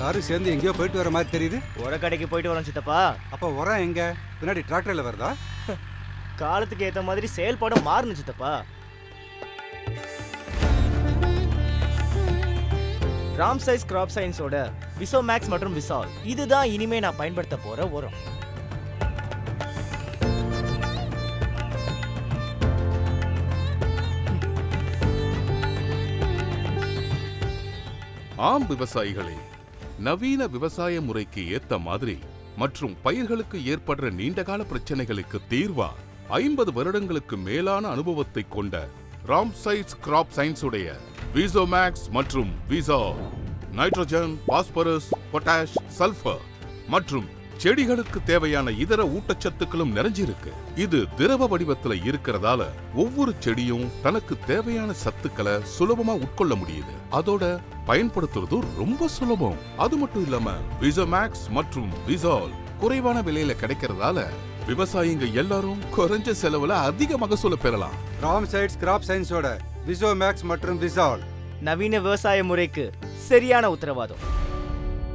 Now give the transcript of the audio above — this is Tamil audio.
எல்லாரும் சேர்ந்து எங்கேயோ போயிட்டு வர மாதிரி தெரியுது. உரக்கடைக்கு போயிட்டு வரோம் சித்தப்பா. அப்போ உரம் எங்க? பின்னாடி டிராக்டர்ல வருதா? காலத்துக்கு ஏத்த மாதிரி செயல்பாடு மாறணும் சித்தப்பா. ராம் சைஸ் கிராப் சயின்ஸோட விசோமேக்ஸ் மற்றும் விசால். இதுதான் இனிமே நான் பயன்படுத்த போற உரம். ஆம் விவசாயிகளே நவீன விவசாய முறைக்கு ஏத்த மாதிரி மற்றும் பயிர்களுக்கு ஏற்படுற நீண்டகால பிரச்சனைகளுக்கு தீர்வா ஐம்பது வருடங்களுக்கு மேலான அனுபவத்தை கொண்ட ராம்சைட்ஸ் கிராப் சயின்ஸ் உடைய விசோமேக்ஸ் மற்றும் விசா நைட்ரஜன் பாஸ்பரஸ் பொட்டாஷ் சல்ஃபர் மற்றும் செடிகளுக்கு தேவையான இதர ஊட்டச்சத்துக்களும் நிறைஞ்சிருக்கு. இது திரவ வடிவத்துல இருக்கிறதால ஒவ்வொரு செடியும் தனக்கு தேவையான சத்துக்களை சுலபமா உட்கொள்ள முடியுது. அதோட பயன்படுத்துறது ரொம்ப சுலபம். அது மட்டும் இல்லாம விசோமேக்ஸ் மற்றும் விசால் குறைவான விலையில கிடைக்கிறதால விவசாயிங்க எல்லாரும் குறைஞ்ச செலவுல அதிக மகசூல பெறலாம். ராம் சைட்ஸ் கிராப் சயின்ஸோட விசோமேக்ஸ் மற்றும் விசால் நவீன விவசாய முறைக்கு சரியான உத்தரவாதம்.